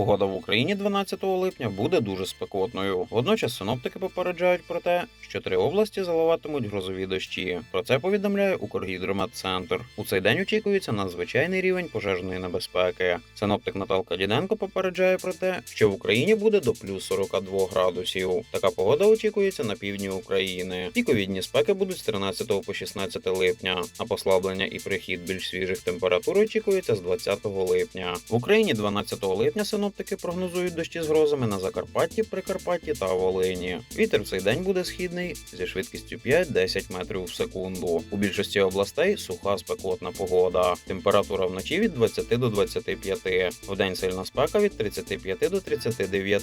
Погода в Україні 12 липня буде дуже спекотною. Водночас синоптики попереджають про те, що три області заливатимуть грозові дощі. Про це повідомляє Укргідрометцентр. У цей день очікується надзвичайний рівень пожежної небезпеки. Синоптик Наталка Діденко попереджає про те, що в Україні буде до плюс 42 градусів. Така погода очікується на півдні України. Піковідні спеки будуть з 13 по 16 липня, а послаблення і прихід більш свіжих температур очікується з 20 липня. В Україні 12 липня синоптики прогнозують дощі з грозами на Закарпатті, Прикарпатті та Волині. Вітер в цей день буде східний зі швидкістю 5-10 метрів в секунду. У більшості областей суха спекотна погода. Температура вночі від 20 до 25. Вдень сильна спека від 35 до 39.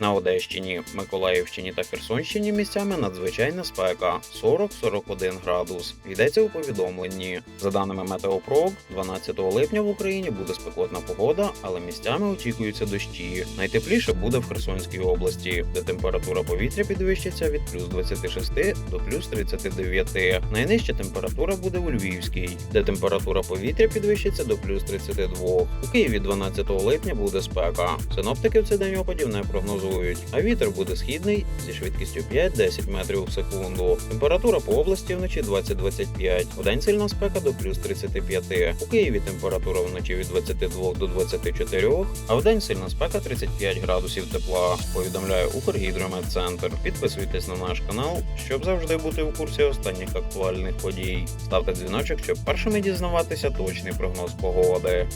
На Одещині, Миколаївщині та Херсонщині місцями надзвичайна спека 40-41 градус. Йдеться у повідомленні. За даними Метеопрог, 12 липня в Україні буде спекотна погода, але місцями очікуються дощі. Найтепліше буде в Херсонській області, де температура повітря підвищиться від плюс 26 до плюс 39. Найнижча температура буде у Львівській, де температура повітря підвищиться до плюс 32. У Києві 12 липня буде спека. Синоптики в цей день опадів не прогнозують, а вітер буде східний зі швидкістю 5-10 метрів в секунду. Температура по області вночі 20-25. Вдень сильна спека до плюс 35. У Києві температура вночі від 22 до 24, а вдень сильна спека 35 градусів тепла. Повідомляє Укргідрометцентр. Підписуйтесь на наш канал, щоб завжди бути у курсі останніх актуальних подій. Ставте дзвіночок, щоб першими дізнаватися точний прогноз погоди.